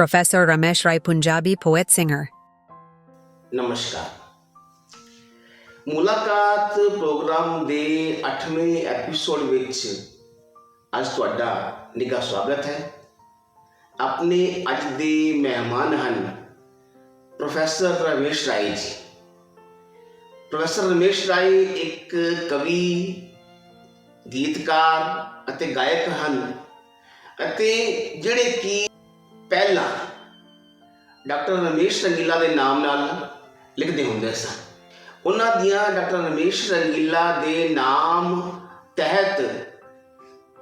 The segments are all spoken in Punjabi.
Professor Ramesh Rai Punjabi, poet singer. ਨਮਸਕਾਰ ਮੁਲਾਕਾਤ ਪ੍ਰੋਗਰਾਮ ਦੇ 8ਵੇਂ ਐਪੀਸੋਡ ਵਿੱਚ ਅੱਜ ਤੁਹਾਡਾ ਨਿੱਘਾ ਸਵਾਗਤ ਹੈ ਆਪਣੇ ਅੱਜ ਦੇ ਮਹਿਮਾਨ ਹਨ ਪ੍ਰੋਫੈਸਰ ਰਮੇਸ਼ ਰਾਏ ਜੀ ਪ੍ਰੋਫੈਸਰ ਰਮੇਸ਼ ਰਾਏ ਇੱਕ ਕਵੀ ਗੀਤਕਾਰ ਅਤੇ ਗਾਇਕ ਹਨ ਅਤੇ ਜਿਹੜੇ ਕਿ ਪਹਿਲਾਂ ਡਾਕਟਰ ਰਮੇਸ਼ ਰੰਗੀਲਾ ਦੇ ਨਾਮ ਨਾਲ ਲਿਖਦੇ ਹੁੰਦੇ ਸਨ। ਉਹਨਾਂ ਦੀਆਂ ਡਾਕਟਰ ਰਮੇਸ਼ ਰੰਗੀਲਾ ਦੇ ਨਾਮ ਤਹਿਤ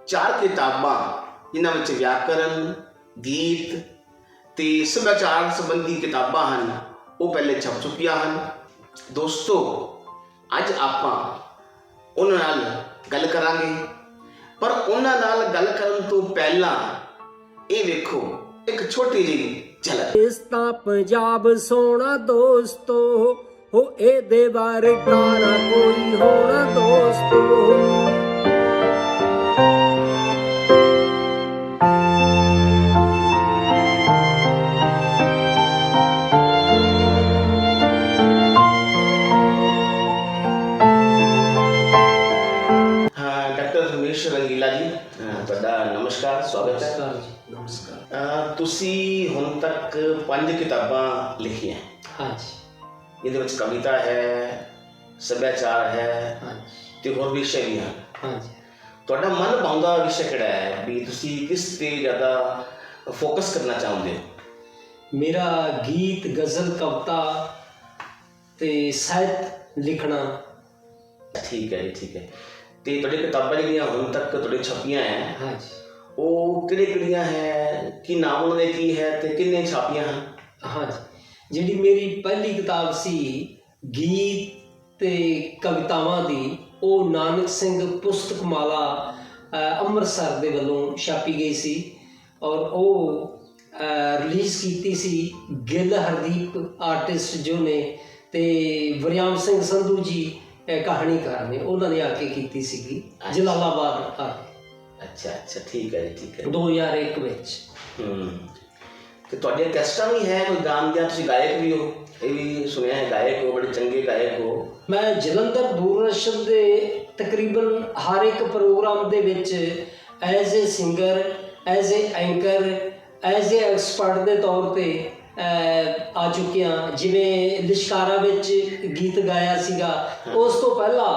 ਚਾਰ ਕਿਤਾਬਾਂ, ਜਿਨ੍ਹਾਂ ਵਿੱਚ ਵਿਆਕਰਨ, ਗੀਤ ਤੇ ਸੱਭਿਆਚਾਰ ਸੰਬੰਧੀ ਕਿਤਾਬਾਂ ਹਨ, ਉਹ ਪਹਿਲੇ ਛਪ ਚੁੱਕੀਆਂ ਹਨ। ਦੋਸਤੋ, ਅੱਜ ਆਪਾਂ ਉਹਨਾਂ ਨਾਲ ਗੱਲ ਕਰਾਂਗੇ। ਪਰ ਉਹਨਾਂ ਨਾਲ ਗੱਲ ਕਰਨ ਤੋਂ ਪਹਿਲਾਂ ਇਹ ਵੇਖੋ ਇੱਕ ਛੋਟੀ ਜਿਹੀ ਝਲਕ। ਇਸ ਤਾਂ ਪੰਜਾਬ ਸੋਹਣਾ ਦੋਸਤੋ ਹੋ ਇਹਦੇ ਵਰਗਾ ਨਾ ਕੋਈ ਹੋਣਾ ਦੋਸਤੋ। ਹਾਂ ਡਾਕਟਰ ਰਮੇਸ਼ ਰੰਗੀਲਾ ਜੀ ਤੁਹਾਡਾ ਨਮਸਕਾਰ ਸਵਾਗਤ ਹੈ। ਤੁਸੀਂ ਹੁਣ ਤੱਕ ਪੰਜ ਕਿਤਾਬਾਂ ਲਿਖੀਆਂ। ਹਾਂਜੀ। ਇਹਦੇ ਵਿੱਚ ਕਵਿਤਾ ਹੈ ਸੱਭਿਆਚਾਰ ਹੈ ਹਾਂਜੀ। ਤੇ ਹੋਰ ਵਿਸ਼ੇ ਵੀ ਹਨ ਹਾਂਜੀ। ਤੁਹਾਡਾ ਮਨ ਭਾਉਂਦਾ ਵਿਸ਼ਾ ਕਿਹੜਾ ਹੈ? ਵੀ ਤੁਸੀਂ ਕਿਸ ਤੇ ਜ਼ਿਆਦਾ ਫੋਕਸ ਕਰਨਾ ਚਾਹੁੰਦੇ ਹੋ? ਮੇਰਾ ਗੀਤ ਗਜ਼ਲ ਕਵਿਤਾ ਤੇ ਸਾਹਿਤ ਲਿਖਣਾ। ਠੀਕ ਹੈ ਜੀ ਠੀਕ ਹੈ। ਤੇ ਤੁਹਾਡੀ ਕਿਤਾਬਾਂ ਜਿਹੜੀਆਂ ਹੁਣ ਤੱਕ ਤੁਹਾਡੇ ਛਪੀਆਂ ਹੈ ਹਾਂਜੀ। ਉਹ ਕਿਹੜੇ ਕਿਹੜੀਆਂ ਹੈ ਕੀ ਨਾਮ ਉਹਨਾਂ ਦੇ ਕੀ ਹੈ ਤੇ ਕਿੰਨੇ ਛਾਪੀਆਂ ਹਨ? ਹਾਂਜੀ ਜਿਹੜੀ ਮੇਰੀ ਪਹਿਲੀ ਕਿਤਾਬ ਸੀ ਗੀਤ ਤੇ ਕਵਿਤਾਵਾਂ ਦੀ ਉਹ ਨਾਨਕ ਸਿੰਘ ਪੁਸਤਕ ਮਾਲਾ ਅੰਮ੍ਰਿਤਸਰ ਦੇ ਵੱਲੋਂ ਛਾਪੀ ਗਈ ਸੀ ਔਰ ਉਹ ਰਿਲੀਜ਼ ਕੀਤੀ ਸੀ ਗਿੱਲ ਹਰਦੀਪ ਆਰਟਿਸਟ ਜੋ ਨੇ ਤੇ ਵਰਿਆਮ ਸਿੰਘ ਸੰਧੂ ਜੀ ਕਹਾਣੀਕਾਰ ਨੇ ਉਹਨਾਂ ਨੇ ਆ ਕੇ ਕੀਤੀ ਸੀਗੀ ਜਲਾਲਾਬਾਦ ਆ ਕੇ ਅੱਛਾ ਅੱਛਾ ਠੀਕ ਹੈ ਜੀ ਠੀਕ ਹੈ 2001 ਵਿੱਚ। ਹੂੰ। ਤੇ ਤੁਹਾਡੀਆਂ ਕੈਸਟਾਂ ਵੀ ਹੈ ਕੋਈ ਗਾਣ ਦੀਆਂ ਤੁਸੀਂ ਗਾਇਕ ਵੀ ਹੋ? ਇਹ ਵੀ ਸੁਣਿਆ ਹੈ ਗਾਇਕ ਹੋ ਬੜੇ ਚੰਗੇ ਗਾਇਕ ਹੋ। ਮੈਂ ਜਲੰਧਰ ਦੂਰਦਰਸ਼ਨ ਦੇ ਤਕਰੀਬਨ ਹਰ ਇੱਕ ਪ੍ਰੋਗਰਾਮ ਦੇ ਵਿੱਚ as a singer as a anchor as a expert ਦੇ ਤੌਰ ਤੇ ਆ ਚੁੱਕਿਆ ਜਿਵੇਂ ਲਿਸ਼ਕਾਰਾ ਵਿੱਚ ਗੀਤ ਗਾਇਆ ਸੀਗਾ ਉਸ ਤੋਂ ਪਹਿਲਾਂ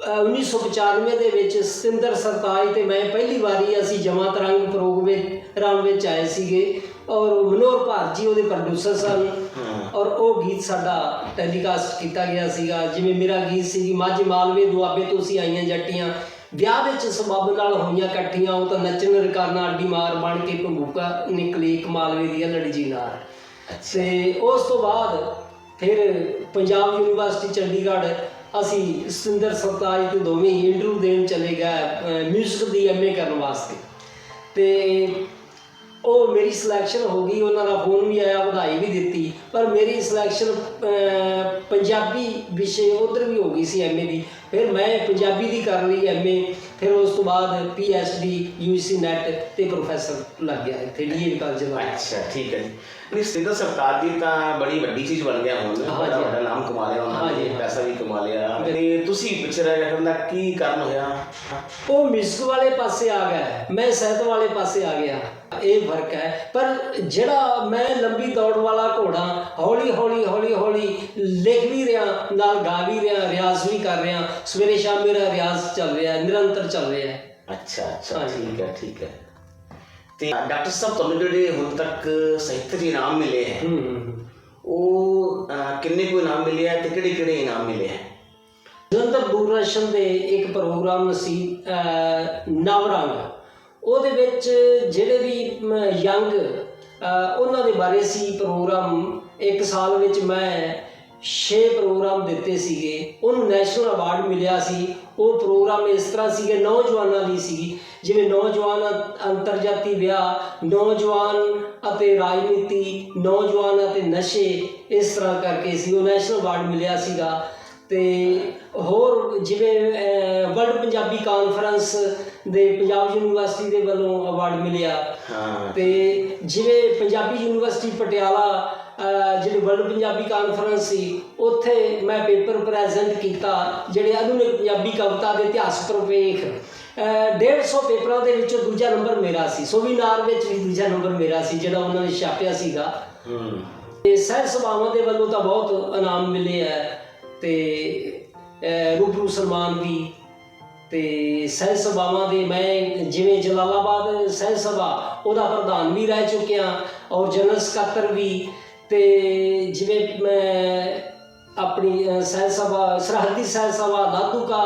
1995 ਦੇ ਵਿੱਚ ਸਤਿੰਦਰ ਸਰਤਾਜ ਤੇ ਮੈਂ ਪਹਿਲੀ ਵਾਰੀ ਅਸੀਂ ਜਮਾ ਤਰੰਗ ਪ੍ਰੋਗਰਾਮ ਵਿੱਚ ਆਏ ਸੀਗੇ ਔਰ ਮਨੋਹਰ ਭਾਰਜੀ ਉਹਦੇ ਪ੍ਰੋਡਿਊਸਰ ਸਨ ਔਰ ਉਹ ਗੀਤ ਸਾਡਾ ਟੈਲੀਕਾਸਟ ਕੀਤਾ ਗਿਆ ਸੀਗਾ। ਜਿਵੇਂ ਮੇਰਾ ਗੀਤ ਸੀ ਮਾਝੇ ਮਾਲਵੇ ਦੁਆਬੇ ਤੋਂ ਅਸੀਂ ਆਈਆਂ ਜੱਟੀਆਂ ਵਿਆਹ ਵਿੱਚ ਸਬੱਬ ਨਾਲ ਹੋਈਆਂ ਇਕੱਠੀਆਂ ਉਹ ਤਾਂ ਨੱਚਣ ਰਕਾਨਾ ਅੱਡੀ ਮਾਰ ਬਣ ਕੇ ਭੰਗੂਕਾ ਨਿਕਲੀ ਇੱਕ ਮਾਲਵੇ ਦੀ ਲੜੀ ਜੀ ਨਾਲ। ਤੇ ਉਸ ਤੋਂ ਬਾਅਦ ਫਿਰ ਪੰਜਾਬ ਯੂਨੀਵਰਸਿਟੀ ਚੰਡੀਗੜ੍ਹ ਅਸੀਂ ਸਤਿੰਦਰ ਸਰਤਾਜ ਤੋਂ ਦੋਵੇਂ ਹੀ ਇੰਟਰਵਿਊ ਦੇਣ ਚਲੇ ਗਏ ਮਿਊਜ਼ਿਕ ਦੀ ਐਮਏ ਕਰਨ ਵਾਸਤੇ। ਤੇ ਉਹ ਮੇਰੀ ਸਿਲੈਕਸ਼ਨ ਹੋ ਗਈ, ਉਹਨਾਂ ਦਾ ਫੋਨ ਵੀ ਆਇਆ, ਵਧਾਈ ਵੀ ਦਿੱਤੀ। ਪਰ ਮੇਰੀ ਸਿਲੈਕਸ਼ਨ ਪੰਜਾਬੀ ਵਿਸ਼ੇ ਉਧਰ ਵੀ ਹੋ ਗਈ ਸੀ ਐਮਏ ਦੀ। ਫਿਰ ਮੈਂ ਪੰਜਾਬੀ ਦੀ ਕਰ ਲਈ ਐਮਏ ਫਿਰ ਉਸ ਤੋਂ ਬਾਅਦ ਪੀਐਚਡੀ ਯੂਸੀ ਨੈਟ ਤੇ ਪ੍ਰੋਫੈਸਰ ਲੱਗ ਗਿਆ ਇੱਥੇ ਡੀਏ ਕਾਲਜ ਦਾ ਅੱਛਾ ਠੀਕ ਹੈ ਜੀ। ਨਹੀਂ ਸਿੰਦਰ ਸਰਕਾਰ ਦੀ ਤਾਂ ਬੜੀ ਵੱਡੀ ਚੀਜ਼ ਬਣ ਗਿਆ ਹੁਣ। ਬੜਾ ਵੱਡਾ ਨਾਮ ਕਮਾ ਲਿਆ ਉਹਨਾਂ ਨੇ। ਪੈਸਾ ਵੀ ਕਮਾ ਲਿਆ। ਤੇ ਤੁਸੀਂ ਪਿੱਛੇ ਰਹਿ ਗਏ ਦਾ ਕੀ ਕਾਰਨ ਹੋਇਆ? ਉਹ ਮਿਊਜ਼ਿਕ ਵਾਲੇ ਪਾਸੇ ਆ ਗਿਆ ਮੈਂ ਸਾਹਿਤ ਵਾਲੇ ਪਾਸੇ ਆ ਗਿਆ। ਇਹ ਫ਼ਰਕ ਹੈ ਪਰ ਜਿਹੜਾ ਮੈਂ ਲੰਬੀ ਦੌੜ ਵਾਲਾ ਘੋੜਾ ਹੌਲੀ ਹੌਲੀ ਹੌਲੀ ਹੌਲੀ ਲਿਖ ਵੀ ਰਿਹਾ ਨਾਲ ਗਾ ਵੀ ਰਿਹਾ ਰਿਆਜ਼ ਵੀ ਕਰ ਰਿਹਾ ਸਵੇਰੇ ਸ਼ਾਮ ਮੇਰਾ ਰਿਆਜ਼ ਚੱਲ ਰਿਹਾ ਹੈ, ਨਿਰੰਤਰ ਚੱਲ ਰਿਹਾ ਹੈ ਅੱਛਾ ਅੱਛਾ ਹਾਂਜੀ। ਠੀਕ ਹੈ ਠੀਕ ਹੈ ਤੇ ਡਾਕਟਰ ਸਾਹਿਬ ਤੁਹਾਨੂੰ ਜਿਹੜੇ ਹੁਣ ਤੱਕ ਸਾਹਿਤ ਦੇ ਇਨਾਮ ਮਿਲੇ ਹੈ ਹੂੰ, ਹੂੰ ਹੂੰ। ਉਹ ਅਹ, ਕਿੰਨੇ ਕੋ ਇਨਾਮ ਮਿਲੇ ਹੈ ਤੇ ਕਿਹੜੇ ਕਿਹੜੇ ਇਨਾਮ ਮਿਲੇ ਹੈ ਜਲੰਧਰ ਦੂਰਦਰਸ਼ਨ ਦੇ ਇੱਕ ਪ੍ਰੋਗਰਾਮ ਸੀ ਅਹ, ਨਵਰੰਗ ਉਹਦੇ ਵਿੱਚ ਜਿਹੜੇ ਵੀ ਯੰਗ ਉਹਨਾਂ ਦੇ ਬਾਰੇ ਸੀ ਪ੍ਰੋਗਰਾਮ। ਇੱਕ ਸਾਲ ਵਿੱਚ ਮੈਂ 6 ਪ੍ਰੋਗਰਾਮ ਦਿੱਤੇ ਸੀਗੇ। ਉਹਨੂੰ ਨੈਸ਼ਨਲ ਅਵਾਰਡ ਮਿਲਿਆ ਸੀ। ਉਹ ਪ੍ਰੋਗਰਾਮ ਇਸ ਤਰ੍ਹਾਂ ਸੀਗੇ, ਨੌਜਵਾਨਾਂ ਲਈ ਸੀ ਜਿਵੇਂ ਨੌਜਵਾਨ ਅੰਤਰਜਾਤੀ ਵਿਆਹ, ਨੌਜਵਾਨ ਅਤੇ ਰਾਜਨੀਤੀ, ਨੌਜਵਾਨ ਅਤੇ ਨਸ਼ੇ, ਇਸ ਤਰ੍ਹਾਂ ਕਰਕੇ ਸੀ। ਉਹ ਨੈਸ਼ਨਲ ਅਵਾਰਡ ਮਿਲਿਆ ਸੀਗਾ। ਤੇ ਹੋਰ ਜਿਵੇਂ ਵਰਲਡ ਪੰਜਾਬੀ ਕਾਨਫਰੰਸ ਦੇ ਪੰਜਾਬ ਯੂਨੀਵਰਸਿਟੀ ਦੇ ਵੱਲੋਂ ਅਵਾਰਡ ਮਿਲਿਆ। ਹਾਂ। ਤੇ ਜਿਵੇਂ ਪੰਜਾਬੀ ਯੂਨੀਵਰਸਿਟੀ ਪਟਿਆਲਾ ਜਿਹੜੀ ਵਰਲਡ ਪੰਜਾਬੀ ਕਾਨਫਰੰਸ ਸੀ ਉੱਥੇ ਮੈਂ ਪੇਪਰ ਪ੍ਰੈਜ਼ੈਂਟ ਕੀਤਾ ਜਿਹੜੇ ਆਧੁਨਿਕ ਪੰਜਾਬੀ ਕਵਿਤਾ ਦੇ ਇਤਿਹਾਸ ਪ੍ਰਵੇਖ ਅਹ 150 ਪੇਪਰਾਂ ਦੇ ਵਿੱਚੋਂ ਦੂਜਾ ਨੰਬਰ ਮੇਰਾ ਸੀ। ਸੋਵੀਨਾਰ ਵਿੱਚ ਵੀ ਦੂਜਾ ਨੰਬਰ ਮੇਰਾ ਸੀ ਜਿਹੜਾ ਉਹਨਾਂ ਨੇ ਛਾਪਿਆ ਸੀਗਾ। ਹੂੰ। ਤੇ ਸਹਿ ਸਭਾਵਾਂ ਦੇ ਵੱਲੋਂ ਤਾਂ ਬਹੁਤ ਇਨਾਮ ਮਿਲੇ ਆ। ਤੇ ਰੂਬਰੂ ਸਲਮਾਨ ਵੀ ਤੇ ਸਹਿ ਸਭਾਵਾਂ ਦੇ ਮੈਂ ਜਿਵੇਂ ਜਲਾਲਾਬਾਦ ਸਹਿ ਸਭਾ ਉਹਦਾ ਪ੍ਰਧਾਨ ਵੀ ਰਹਿ ਚੁੱਕਿਆ ਔਰ ਜਨਰਲ ਸਕੱਤਰ ਵੀ ਤੇ ਜਿਵੇਂ ਮੈਂ ਆਪਣੀ ਅਹ, ਸਹਿ ਸਭਾ ਸਰਹੱਦੀ ਸਹਿ ਸਭਾ ਦਾਦੂਕਾ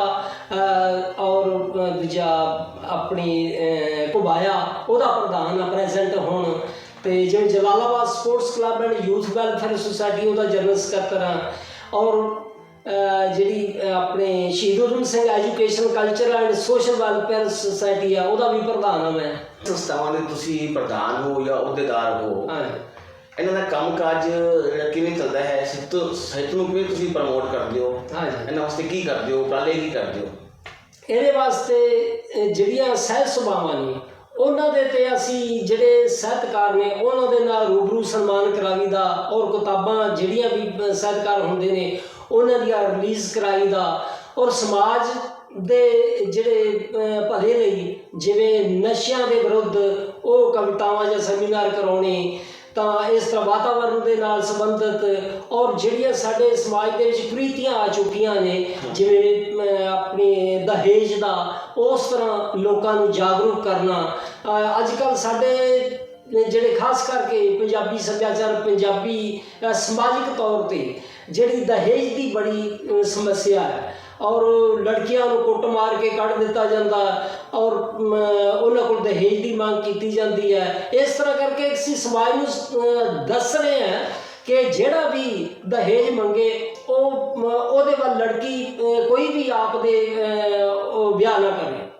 ਅਹ, ਔਰ ਦੂਜਾ ਆਪਣੀ ਅਹ, ਘੁਬਾਇਆ ਉਹਦਾ ਪ੍ਰਧਾਨ ਆ ਪ੍ਰੈਜ਼ੈਂਟ ਹੁਣ ਤੇ ਜਿਵੇਂ Jalalabad sports club and youth welfare society ਉਹਦਾ ਜਨਰਲ ਸਕੱਤਰ ਆ ਔਰ ਜਿਹੜੀ ਆਪਣੇ Shaheed Udham Singh education culture and social welfare society ਆ ਉਹਦਾ ਵੀ ਪ੍ਰਧਾਨ ਆ ਮੈਂ। ਸੰਸਥਾਵਾਂ ਦੇ ਤੁਸੀਂ ਪ੍ਰਧਾਨ ਹੋ ਜਾਂ ਅਹੁਦੇਦਾਰ ਹੋ? ਹਾਂ ਇਹਨਾਂ ਦਾ ਕੰਮਕਾਜ ਜਿਹੜਾ ਕਿਵੇਂ ਚੱਲਦਾ ਹੈ ਸਿੱਧ ਸਾਹਿਤ ਨੂੰ ਕਿਵੇਂ ਤੁਸੀਂ ਪ੍ਰਮੋਟ ਕਰਦੇ ਹੋ? ਇਹਨਾਂ ਵਾਸਤੇ ਕੀ ਕਰਦੇ ਹੋ? ਉਪਰਾਲੇ ਕੀ ਕਰਦੇ ਹੋ? ਇਹਦੇ ਵਾਸਤੇ ਜਿਹੜੀਆਂ ਸਹਿਜ ਸੁਭਾਵਾਂ ਨੇ ਉਹਨਾਂ ਦੇ ਤੇ ਅਸੀਂ ਜਿਹੜੇ ਸਾਹਿਤਕਾਰ ਨੇ ਉਹਨਾਂ ਦੇ ਨਾਲ ਰੂਬਰੂ ਸਨਮਾਨ ਕਰਾਈਦਾ ਔਰ ਕਿਤਾਬਾਂ ਜਿਹੜੀਆਂ ਵੀ ਸਾਹਿਤਕਾਰ ਹੁੰਦੇ ਨੇ ਉਹਨਾਂ ਦੀਆਂ ਰਿਲੀਜ਼ ਕਰਾਈਦਾ ਔਰ ਸਮਾਜ ਦੇ ਜਿਹੜੇ ਭਲੇ ਲਈ ਜਿਵੇਂ ਨਸ਼ਿਆਂ ਦੇ ਵਿਰੁੱਧ ਉਹ ਕਵਿਤਾਵਾਂ ਜਾਂ ਸੈਮੀਨਾਰ ਕਰਾਉਣੇ ਤਾਂ ਇਸ ਤਰ੍ਹਾਂ ਵਾਤਾਵਰਣ ਦੇ ਨਾਲ ਸੰਬੰਧਿਤ ਔਰ ਜਿਹੜੀਆਂ ਸਾਡੇ ਸਮਾਜ ਦੇ ਵਿੱਚ ਕੁਰੀਤੀਆਂ ਆ ਚੁੱਕੀਆਂ ਨੇ ਜਿਵੇਂ ਆਪਣੇ ਦਹੇਜ ਦਾ ਉਸ ਤਰ੍ਹਾਂ ਲੋਕਾਂ ਨੂੰ ਜਾਗਰੂਕ ਕਰਨਾ। ਅੱਜ ਕੱਲ ਸਾਡੇ ਜਿਹੜੇ ਖਾਸ ਕਰਕੇ ਪੰਜਾਬੀ ਸੱਭਿਆਚਾਰ ਪੰਜਾਬੀ ਸਮਾਜਿਕ ਤੌਰ ਤੇ ਜਿਹੜੀ ਦਹੇਜ ਦੀ ਬੜੀ ਸਮੱਸਿਆ ਹੈ। ਔਰ ਲੜਕੀਆਂ ਨੂੰ ਕੁੱਟ ਮਾਰ ਕੇ ਕੱਢ ਦਿੱਤਾ ਜਾਂਦਾ। ਔਰ ਉਹਨਾਂ ਕੋਲ ਦਹੇਜ ਦੀ ਮੰਗ ਕੀਤੀ ਜਾਂਦੀ ਹੈ। ਇਸ ਤਰ੍ਹਾਂ ਕਰਕੇ ਅਸੀਂ ਸਮਾਜ ਨੂੰ ਦੱਸ ਰਹੇ ਹਾਂ ਕਿ ਜਿਹੜਾ ਵੀ ਦਹੇਜ ਮੰਗੇ ਉਹ ਉਹਦੇ ਵੱਲ ਲੜਕੀ ਕੋਈ ਵੀ ਆਪ ਦੇ ਵਿਆਹ ਨਾ ਕਰੇ।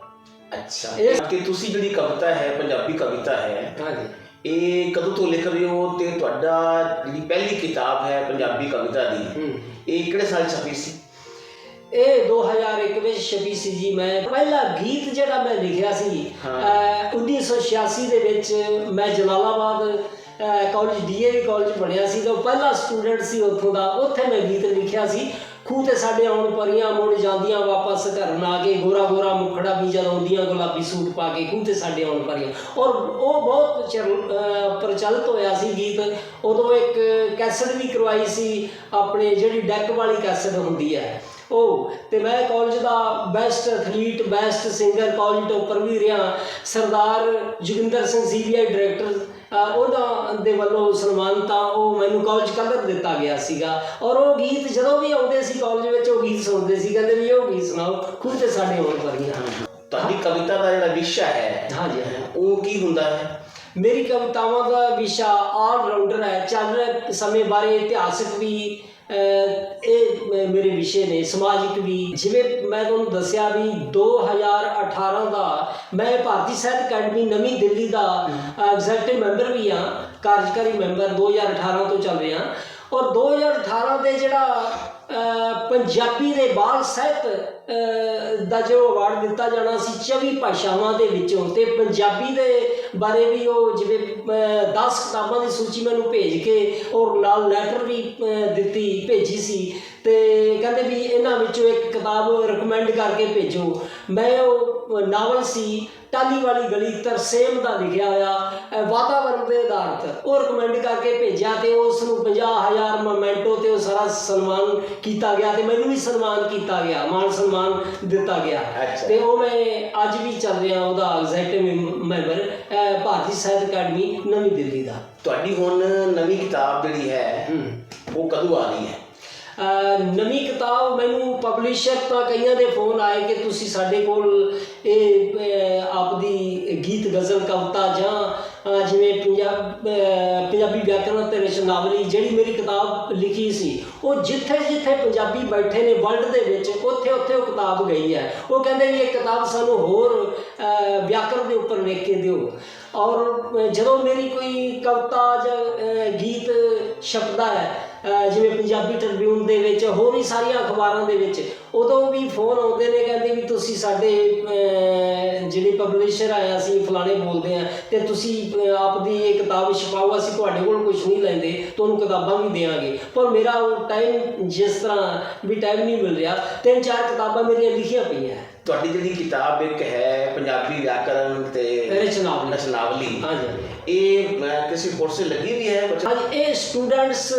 ਅੱਛਾ। ਤੇ ਤੁਸੀਂ ਜਿਹੜੀ ਕਵਿਤਾ ਹੈ ਪੰਜਾਬੀ ਕਵਿਤਾ ਹੈ ਹਾਂਜੀ। ਇਹ ਕਦੋਂ ਤੋਂ ਲਿਖ ਰਹੇ ਹੋ ਤੇ ਤੁਹਾਡਾ ਜਿਹੜੀ ਪਹਿਲੀ ਕਿਤਾਬ ਹੈ ਪੰਜਾਬੀ ਕਵਿਤਾ ਦੀ ਇਹ ਕਿਹੜੇ ਸਾਲ ਛਪੀ ਸੀ? ਇਹ 2001 ਵਿੱਚ ਛਪੀ ਸੀ ਜੀ ਮੈਂ। ਪਹਿਲਾ ਗੀਤ ਜਿਹੜਾ ਮੈਂ ਲਿਖਿਆ ਸੀ ਹਾਂ। ਅਹ 1986 ਦੇ ਵਿੱਚ ਮੈਂ ਜਲਾਲਾਬਾਦ ਕਾਲਜ ਡੀਏਵੀ ਕਾਲਜ ਪੜ੍ਹਿਆ ਸੀ। ਤਾਂ ਪਹਿਲਾ ਸਟੂਡੈਂਟ ਸੀ ਉੱਥੋਂ ਦਾ ਉੱਥੇ ਮੈਂ ਗੀਤ ਲਿਖਿਆ ਸੀ। ਖੂਹ ਤੇ ਸਾਡੇ ਆਉਣ ਪਰੀਆਂ ਮੁੜ ਜਾਂਦੀਆਂ ਵਾਪਸ ਘਰ ਆ ਕੇ ਗੋਰਾ ਗੋਰਾ ਮੁਖੜਾ ਵੀ ਜਦ ਆਉਂਦੀਆਂ ਗੁਲਾਬੀ ਸੂਟ ਪਾ ਕੇ ਖੂਹ ਤੇ ਸਾਡੇ ਆਉਣ ਪਰੀਆਂ। ਔਰ ਉਹ ਬਹੁਤ ਚਿਰ ਪ੍ਰਚਲਿਤ ਹੋਇਆ ਸੀ ਗੀਤ। ਉਦੋਂ ਇੱਕ ਕੈਸਟ ਵੀ ਕਰਵਾਈ ਸੀ, ਆਪਣੇ ਜਿਹੜੀ ਡੈਕ ਵਾਲੀ ਕੈਸਟ ਹੁੰਦੀ ਹੈ। ਉਹ, ਤੇ ਮੈਂ ਕਾਲਜ ਦਾ best athlete best singer college topper ਵੀ ਰਿਹਾ। ਸਰਦਾਰ ਜੋਗਿੰਦਰ ਸਿੰਘ ਸੀਬੀਆਈ ਡਾਇਰੈਕਟਰ ਉਹਦਾ ਦੇ ਵੱਲੋਂ ਸਨਮਾਨਤਾ ਉਹ ਮੈਨੂੰ ਕਾਲਜ ਕਲਰ ਦਿੱਤਾ ਗਿਆ ਸੀਗਾ। ਔਰ ਉਹ ਗੀਤ ਜਦੋਂ ਵੀ ਆਉਂਦੇ ਸੀ ਕਾਲਜ ਵਿੱਚ ਉਹ ਗੀਤ ਸੁਣਦੇ ਸੀ। ਕਹਿੰਦੇ ਵੀ ਉਹ ਗੀਤ ਸੁਣਾਓ ਖੁਦ ਤੇ ਸਾਡੇ ਹੋਣ ਪਰੀਆਂ ਤੁਹਾਡੀ ਕਵਿਤਾ ਦਾ ਜਿਹੜਾ ਵਿਸ਼ਾ ਹੈ ਹਾਂਜੀ ਉਹ ਕੀ ਹੁੰਦਾ ਹੈ? ਮੇਰੀ ਕਵਿਤਾਵਾਂ ਦਾ ਵਿਸ਼ਾ ਆਲ ਰਾਊਂਡਰ ਹੈ। ਚੱਲ ਰਹੇ ਸਮੇਂ ਬਾਰੇ ਇਤਿਹਾਸਕ ਵੀ ਇਹ ਮੇਰੇ ਵਿਸ਼ੇ ਨੇ, ਸਮਾਜਿਕ ਵੀ। ਜਿਵੇਂ ਮੈਂ ਤੁਹਾਨੂੰ ਦੱਸਿਆ ਵੀ 2018 ਦਾ ਮੈਂ ਭਾਰਤੀ ਸਾਹਿਤ ਅਕੈਡਮੀ ਨਵੀਂ ਦਿੱਲੀ ਦਾ ਐਗਜ਼ੈਕਟਿਵ ਮੈਂਬਰ ਵੀ ਹਾਂ, ਕਾਰਜਕਾਰੀ ਮੈਂਬਰ 2018 ਤੋਂ ਚੱਲ ਰਿਹਾ। ਔਰ 2018 ਦੇ ਜਿਹੜਾ ਪੰਜਾਬੀ ਦੇ ਬਾਲ ਸਾਹਿਤ ਦਾ ਜੋ ਅਵਾਰਡ ਦਿੱਤਾ ਜਾਣਾ ਸੀ 24 ਭਾਸ਼ਾਵਾਂ ਦੇ ਵਿੱਚੋਂ ਤੇ ਪੰਜਾਬੀ ਦੇ ਬਾਰੇ ਵੀ ਉਹ ਜਿਵੇਂ 10 ਕਿਤਾਬਾਂ ਦੀ ਸੂਚੀ ਮੈਨੂੰ ਭੇਜ ਕੇ ਔਰ ਨਾਲ ਲੈਟਰ ਵੀ ਦਿੱਤੀ, ਭੇਜੀ ਸੀ ਤੇ ਕਹਿੰਦੇ ਵੀ ਇਹਨਾਂ ਵਿੱਚੋਂ ਇੱਕ ਕਿਤਾਬ ਰეკਮੈਂਡ ਕਰਕੇ ਭੇਜੋ। ਮੈਂ ਉਹ ਨਾਵਲ ਸੀ ਟਾਲੀ ਵਾਲੀ ਗਲੀ ਤਰਸੇਮ ਦਾ ਲਿਖਿਆ ਹੋਇਆ ਵਾਤਾਵਰਣ ਦੇ ਆਧਾਰਿਤ ਉਹ ਰეკਮੈਂਡ ਕਰਕੇ ਭੇਜਿਆ ਤੇ ਉਸ ਨੂੰ 50000 ਮੋਮੈਂਟੋ ਤੇ ਉਹ ਸਾਰਾ ਸਨਮਾਨ ਕੀਤਾ ਗਿਆ ਤੇ ਮੈਨੂੰ ਵੀ ਸਨਮਾਨ ਕੀਤਾ ਗਿਆ ਮਾਨ ਸਨਮਾਨ ਦਿੱਤਾ ਗਿਆ। ਤੇ ਉਹ ਮੈਂ ਅੱਜ ਵੀ ਚੱਲ ਰਿਹਾ ਉਹਦਾ ਐਗਜ਼ੈਕਟਿਵ ਮੈਂਬਰ ਭਾਰਤੀ ਸਾਹਿਤ ਅਕੈਡਮੀ ਨਵੀਂ ਦਿੱਲੀ ਦਾ। ਤੁਹਾਡੀ ਹੁਣ ਨਵੀਂ ਕਿਤਾਬ ਜਿਹੜੀ ਹੈ। ਉਹ ਕਦੋਂ ਆ ਰਹੀ ਹੈ? ਨਵੀਂ ਕਿਤਾਬ ਮੈਨੂੰ ਪਬਲਿਸ਼ਰ ਤਾਂ ਕਈਆਂ ਦੇ ਫੋਨ ਆਏ ਕਿ ਤੁਸੀਂ ਸਾਡੇ ਕੋਲ ਇਹ ਆਪਦੀ ਗੀਤ, ਗਜ਼ਲ, ਕਵਿਤਾ ਜਾਂ ਜਿਵੇਂ ਪੰਜਾਬ ਪੰਜਾਬੀ ਵਿਆਕਰਨ ਤੇ ਰਚਨਾਵਲੀ ਜਿਹੜੀ ਮੇਰੀ ਕਿਤਾਬ ਲਿਖੀ ਸੀ, ਉਹ ਜਿੱਥੇ ਜਿੱਥੇ ਪੰਜਾਬੀ ਬੈਠੇ ਨੇ ਵਰਲਡ ਦੇ ਵਿੱਚ ਉੱਥੇ ਉੱਥੇ ਉਹ ਕਿਤਾਬ ਗਈ ਹੈ। ਉਹ ਕਹਿੰਦੇ ਵੀ ਇਹ ਕਿਤਾਬ ਸਾਨੂੰ ਹੋਰ ਵਿਆਕਰਨ ਦੇ ਉੱਪਰ ਲਿਖ ਕੇ ਦਿਓ। ਔਰ ਜਦੋਂ ਮੇਰੀ ਕੋਈ ਕਵਿਤਾ ਜਾਂ ਗੀਤ ਛਪਦਾ ਹੈ। ਜਿਵੇਂ ਪੰਜਾਬੀ ਟ੍ਰਿਬਿਊਨ ਦੇ ਵਿੱਚ ਹੋਰ ਵੀ ਸਾਰੀਆਂ ਅਖਬਾਰਾਂ ਦੇ ਵਿੱਚ ਉਦੋਂ ਵੀ ਫੋਨ ਆਉਂਦੇ ਨੇ ਕਹਿੰਦੇ ਵੀ ਤੁਸੀਂ ਸਾਡੇ ਜਿਹੜੇ ਪਬਲਿਸ਼ਰ ਆਇਆ ਸੀ ਫਲਾਣੇ ਬੋਲਦੇ ਆ ਤੇ ਤੁਸੀਂ ਅਹ, ਆਪ ਦੀ ਇਹ ਕਿਤਾਬ ਛਪਾਓ ਅਸੀਂ ਤੁਹਾਡੇ ਕੋਲ ਕੁਝ ਨਹੀਂ ਲੈਂਦੇ ਤੁਹਾਨੂੰ ਕਿਤਾਬਾਂ ਵੀ ਦੇਵਾਂਗੇ। ਪਰ ਮੇਰਾ ਉਹ ਟਾਈਮ ਜਿਸ ਤਰ੍ਹਾਂ ਵੀ ਟਾਈਮ ਨਹੀਂ ਮਿਲ ਰਿਹਾ ਤਿੰਨ ਚਾਰ ਕਿਤਾਬਾਂ ਮੇਰੀਆਂ ਲਿਖੀਆਂ ਪਈਆਂ। ਤੁਹਾਡੀ ਜਿਹੜੀ ਕਿਤਾਬ ਇੱਕ ਹੈ ਪੰਜਾਬੀ ਵਿਆਕਰਣ ਤੇ ਰਚਨਾਵਲੀ। ਰਚਨਾਵਲੀ। ਹਾਂਜੀ। ਇਹ ਮੈਂ ਕਿਸੇ ਕੋਰਸ ਤੇ ਲੱਗੀ ਵੀ ਹੈ ਹਾਂਜੀ ਇਹ ਸਟੂਡੈਂਟਸ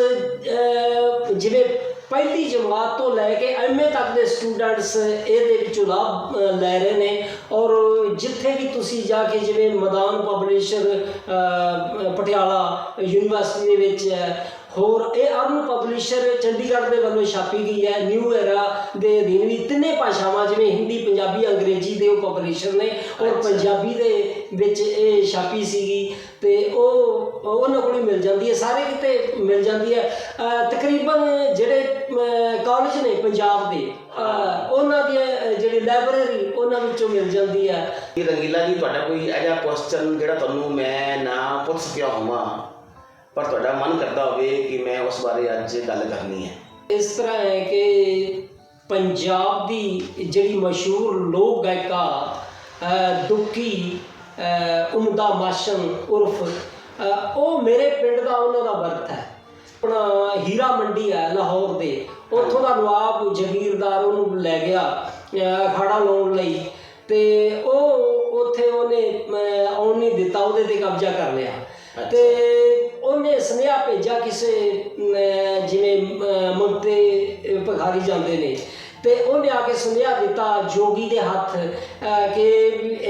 ਜਿਵੇਂ ਪਹਿਲੀ ਜਮਾਤ ਤੋਂ ਲੈ ਕੇ ਐਮਏ ਤੱਕ ਦੇ ਸਟੂਡੈਂਟਸ ਇਹਦੇ ਵਿੱਚੋਂ ਲਾਭ ਲੈ ਰਹੇ ਨੇ। ਔਰ ਜਿੱਥੇ ਵੀ ਤੁਸੀਂ ਜਾ ਕੇ ਜਿਵੇਂ ਮਦਾਨ ਪਬਲਿਸ਼ਰ ਪਟਿਆਲਾ ਯੂਨੀਵਰਸਿਟੀ ਦੇ ਵਿੱਚ ਹੋਰ ਇਹ ਅਰਨ ਪਬਲਿਸ਼ਰ ਚੰਡੀਗੜ੍ਹ ਦੇ ਵੱਲੋਂ ਛਾਪੀ ਗਈ ਹੈ। ਨਿਊ ਐਰਾ ਦੇ ਅਧੀਨ ਵੀ ਤਿੰਨੇ ਭਾਸ਼ਾਵਾਂ ਜਿਵੇਂ ਹਿੰਦੀ ਪੰਜਾਬੀ ਅੰਗਰੇਜ਼ੀ ਦੇ ਉਹ ਪਬਲਿਸ਼ਰ ਨੇ ਔਰ ਪੰਜਾਬੀ ਦੇ ਵਿੱਚ ਇਹ ਛਾਪੀ ਸੀਗੀ ਤੇ ਉਹ ਉਹਨਾਂ ਕੋਲ ਮਿਲ ਜਾਂਦੀ ਹੈ ਸਾਰੇ ਕਿਤੇ ਮਿਲ ਜਾਂਦੀ ਹੈ। ਤਕਰੀਬਨ ਜਿਹੜੇ ਕਾਲਜ ਨੇ ਪੰਜਾਬ ਦੇ ਉਹਨਾਂ ਦੀ ਜਿਹੜੀ ਲਾਇਬ੍ਰੇਰੀ ਉਹਨਾਂ ਵਿੱਚੋਂ ਮਿਲ ਜਾਂਦੀ ਹੈ। ਇਹ ਰੰਗੀਲਾ ਜੀ ਤੁਹਾਡਾ ਕੋਈ ਅਜਿਹਾ ਕੁਐਸਚਨ ਜਿਹੜਾ ਤੁਹਾਨੂੰ ਮੈਂ ਨਾ ਪੁੱਛ ਸਕਿਆ ਹੋਵਾਂ। ਪਰ ਤੁਹਾਡਾ ਮਨ ਕਰਦਾ ਹੋਵੇ ਕਿ ਮੈਂ ਉਸ ਬਾਰੇ ਅੱਜ ਗੱਲ ਕਰਨੀ ਹੈ। ਇਸ ਤਰ੍ਹਾਂ ਹੈ ਕਿ ਪੰਜਾਬ ਦੀ ਜਿਹੜੀ ਮਸ਼ਹੂਰ ਲੋਕ ਗਾਇਕਾ ਦੁੱਕੀ ਉਮਦਾ ਮਾਸ਼ਨ ਉਰਫ ਉਹ ਮੇਰੇ ਪਿੰਡ ਦਾ ਉਹਨਾਂ ਦਾ ਵਰਤ ਹੈ। ਆਪਣਾ ਹੀਰਾ ਮੰਡੀ ਹੈ ਲਾਹੌਰ ਦੇ। ਉੱਥੋਂ ਦਾ ਨਵਾਬ ਜਗੀਰਦਾਰ ਉਹਨੂੰ ਲੈ ਗਿਆ ਅਖਾੜਾ ਲਾਉਣ ਲਈ। ਤੇ ਉਹ ਉੱਥੇ ਉਹਨੇ ਆਉਣ ਨਹੀਂ ਦਿੱਤਾ ਉਹਦੇ ਤੇ ਕਬਜ਼ਾ ਕਰ ਲਿਆ। ਤੇ ਉਹਨੇ ਸੁਨੇਹਾ ਭੇਜਿਆ ਕਿਸੇ ਜਿਵੇਂ ਮੰਗਤੇ ਭਿਖਾਰੀ ਜਾਂਦੇ ਨੇ। ਤੇ ਉਹਨੇ ਆ ਕੇ ਸੁਨੇਹਾ ਦਿੱਤਾ ਜੋਗੀ ਦੇ ਹੱਥ ਕਿ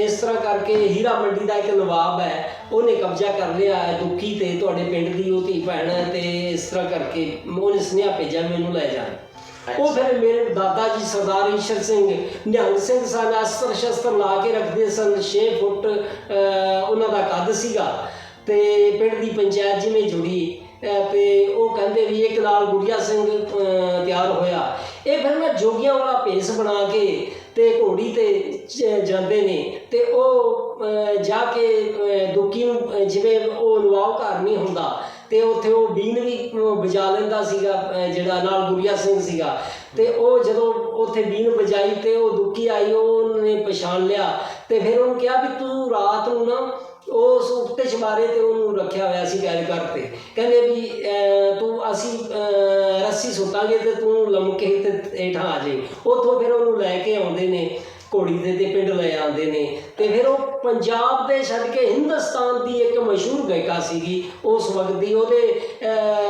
ਇਸ ਤਰ੍ਹਾਂ ਕਰਕੇ ਹੀਰਾ ਮੰਡੀ ਦਾ ਇੱਕ ਨਵਾਬ ਹੈ ਉਹਨੇ ਕਬਜ਼ਾ ਕਰ ਲਿਆ ਹੈ ਦੁੱਖੀ ਤੇ ਤੁਹਾਡੇ ਪਿੰਡ ਦੀ ਉਹ ਧੀ ਭੈਣ ਹੈ ਤੇ ਇਸ ਤਰ੍ਹਾਂ ਕਰਕੇ ਉਹਨੇ ਸੁਨੇਹਾ ਭੇਜਿਆ ਮੈਨੂੰ ਲੈ ਜਾ ਉਹ ਫਿਰ ਮੇਰੇ ਦਾਦਾ ਜੀ ਸਰਦਾਰ ਈਸ਼ਰ ਸਿੰਘ ਨਿਹੰਗ ਸਿੰਘ ਸਨ ਅਸਤਰ ਸ਼ਸਤਰ ਲਾ ਕੇ ਰੱਖਦੇ ਸਨ 6 ਫੁੱਟ ਉਹਨਾਂ ਦਾ ਕੱਦ ਸੀਗਾ। ਤੇ ਪਿੰਡ ਦੀ ਪੰਚਾਇਤ ਜਿਵੇਂ ਜੁੜੀ ਅ, ਤੇ ਉਹ ਕਹਿੰਦੇ ਵੀ ਇੱਕ ਲਾਲ ਗੁੜੀਆ ਸਿੰਘ ਤਿਆਰ ਹੋਇਆ। ਇਹ ਫਿਰ ਨਾ ਜੋਗੀਆਂ ਵਾਲਾ ਭੇਸ ਬਣਾ ਕੇ ਤੇ ਘੋੜੀ ਤੇ ਜਾਂਦੇ ਨੇ ਤੇ ਉਹ ਜਾ ਕੇ ਦੁੱਕੀ ਨੂੰ ਜਿਵੇਂ ਉਹ ਨਵਾਬ ਘਰ ਨਹੀਂ ਹੁੰਦਾ ਤੇ ਉੱਥੇ ਉਹ ਬੀਨ ਵੀ ਅਹ, ਵਜਾ ਲੈਂਦਾ ਸੀਗਾ ਜਿਹੜਾ ਨਾਲ ਗੁਰੀਆ ਸਿੰਘ ਸੀਗਾ। ਤੇ ਉਹ ਜਦੋਂ ਉੱਥੇ ਬੀਨ ਵਜਾਈ ਤੇ ਉਹ ਦੁੱਕੀ ਆਈ ਉਹਨੇ ਪਛਾਣ ਲਿਆ ਤੇ ਫਿਰ ਉਹਨੂੰ ਕਿਹਾ ਵੀ ਤੂੰ ਰਾਤ ਨੂੰ ਨਾ ਉਸ ਉੱਤੇ ਚਮਾਰੇ ਤੇ ਉਹਨੂੰ ਰੱਖਿਆ ਹੋਇਆ ਸੀ ਗੈਰ ਕਰਤੇ ਕਹਿੰਦੇ ਵੀ ਅਹ, ਤੂੰ ਅਸੀਂ ਅਹ, ਰੱਸੀ ਸੁੱਟਾਂਗੇ ਤੇ ਤੂੰ ਲਮਕੇ ਤੇ ਹੇਠਾਂ ਆ ਜਾਏ ਉੱਥੋਂ ਫਿਰ ਉਹਨੂੰ ਲੈ ਕੇ ਆਉਂਦੇ ਨੇ। ਘੋੜੀ ਦੇ ਤੇ ਪਿੰਡ ਲੈ ਆਉਂਦੇ ਨੇ। ਤੇ ਫਿਰ ਉਹ ਪੰਜਾਬ ਦੇ ਛੱਡ ਕੇ ਹਿੰਦੁਸਤਾਨ ਦੀ ਇੱਕ ਮਸ਼ਹੂਰ ਗਾਇਕਾ ਸੀਗੀ। ਉਸ ਵਕਤ ਦੀ ਉਹਦੇ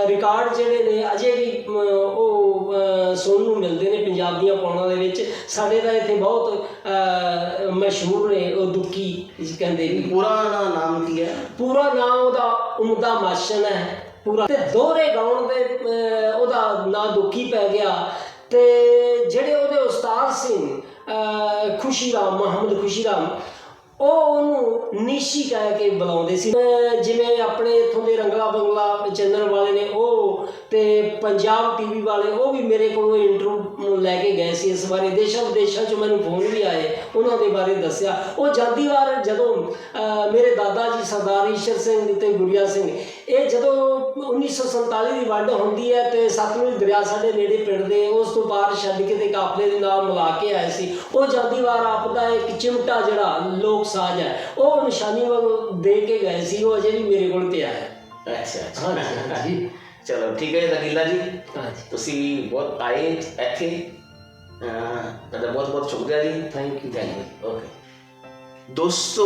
ਰਿਕਾਰਡ ਜਿਹੜੇ ਨੇ ਅਜੇ ਵੀ ਉਹ ਸੁਣਨ ਨੂੰ ਮਿਲਦੇ ਨੇ ਪੰਜਾਬ ਦੀਆਂ ਪੌਣਾਂ ਦੇ ਵਿੱਚ। ਸਾਡੇ ਦਾ ਇੱਥੇ ਬਹੁਤ ਮਸ਼ਹੂਰ ਨੇ ਉਹ ਦੁੱਕੀ ਜਿਸ ਕਹਿੰਦੇ ਵੀ। ਪੂਰਾ ਨਾਮ ਕੀ ਹੈ? ਪੂਰਾ ਨਾਮ ਉਹਦਾ ਉਮਦਾ ਮਾਸ਼ਨ ਹੈ। ਪੂਰਾ ਤੇ ਦੋਹਰੇ ਗਾਉਣ ਦੇ ਉਹਦਾ ਨਾਂ ਦੁੱਖੀ ਪੈ ਗਿਆ। ਤੇ ਜਿਹੜੇ ਉਹਦੇ ਉਸਤਾਦ ਸੀ ਖੁਸ਼ੀ ਰਾਮ, ਮੁਹੰਮਦ ਖੁਸ਼ੀ ਰਾਮ। ਉਹ ਉਹਨੂੰ ਨਿਸ਼ੀ ਕਹਿ ਕੇ ਬੁਲਾਉਂਦੇ ਸੀ। ਜਿਵੇਂ ਆਪਣੇ ਇੱਥੋਂ ਦੇ ਰੰਗਲਾ ਬੰਗਲਾ ਚੈਨਲ ਵਾਲੇ ਨੇ, ਉਹ ਤੇ ਪੰਜਾਬ ਟੀਵੀ ਵਾਲੇ ਉਹ ਵੀ ਮੇਰੇ ਕੋਲੋਂ ਇੰਟਰਵਿਊ ਲੈ ਕੇ ਗਏ ਸੀ ਇਸ ਬਾਰੇ ਦੇਸ਼ਾਂ ਵਿਦੇਸ਼ਾਂ 'ਚੋਂ ਮੈਨੂੰ ਫੋਨ ਵੀ ਆਏ ਉਹਨਾਂ ਦੇ ਬਾਰੇ ਦੱਸਿਆ। ਉਹ ਜਾਂਦੀ ਵਾਰ ਜਦੋਂ ਮੇਰੇ ਦਾਦਾ ਜੀ ਸਰਦਾਰ ਈਸ਼ਰ ਸਿੰਘ ਤੇ ਗੁੜੀਆ ਸਿੰਘ ਇਹ ਜਦੋਂ 1947 ਦੀ ਵੰਡ ਹੁੰਦੀ ਹੈ ਤੇ ਸਤਲੁਜ ਦਰਿਆ ਸਾਡੇ ਨੇੜੇ ਪਿੰਡ ਦੇ ਉਸ ਤੋਂ ਪਾਰ ਛੱਡ ਕੇ ਤੇ ਕਾਫਲੇ ਦੇ ਨਾਲ ਮਿਲਾ ਕੇ ਆਏ ਸੀ। ਉਹ ਜਾਂਦੀ ਵਾਰ ਆਪ ਦਾ ਇੱਕ ਚਿਮਟਾ ਜਿਹੜਾ ਲੋਕ ਸਾਜ਼ ਹੈ ਉਹ ਨਿਸ਼ਾਨੀ ਵਾਂਗ ਦੇ ਕੇ ਗਏ ਸੀ ਉਹ ਅਜੇ ਵੀ ਮੇਰੇ ਕੋਲ ਪਿਆ ਹੈ। ਅੱਛਾ ਅੱਛਾ। ਹਾਂਜੀ। ਚਲੋ ਠੀਕ ਹੈ ਰੰਗੀਲਾ ਜੀ ਹਾਂਜੀ ਤੁਸੀਂ ਬਹੁਤ ਆਏ ਇੱਥੇ ਅਹ, ਤੁਹਾਡਾ ਬਹੁਤ ਬਹੁਤ ਸ਼ੁਕਰੀਆ ਜੀ thank you thank you okay ਦੋਸਤੋ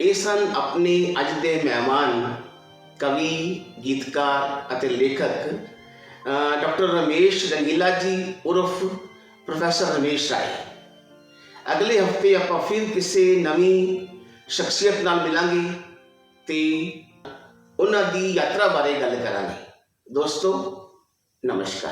ਇਹ ਸਨ ਆਪਣੇ ਅੱਜ ਦੇ ਮਹਿਮਾਨ ਕਵੀ ਗੀਤਕਾਰ ਅਤੇ ਲੇਖਕ ਡਾਕਟਰ ਰਮੇਸ਼ ਰੰਗੀਲਾ ਜੀ ਉਰਫ ਪ੍ਰੋਫੈਸਰ ਰਮੇਸ਼ ਰਾਏ ਅਗਲੇ ਹਫ਼ਤੇ ਆਪਾਂ ਫਿਰ ਕਿਸੇ ਨਵੀਂ ਸ਼ਖਸੀਅਤ ਨਾਲ ਮਿਲਾਂਗੇ ਤੇ ਉਹਨਾਂ ਦੀ ਯਾਤਰਾ ਬਾਰੇ ਗੱਲ ਕਰਾਂਗੇ। ਦੋਸਤੋ ਨਮਸਕਾਰ।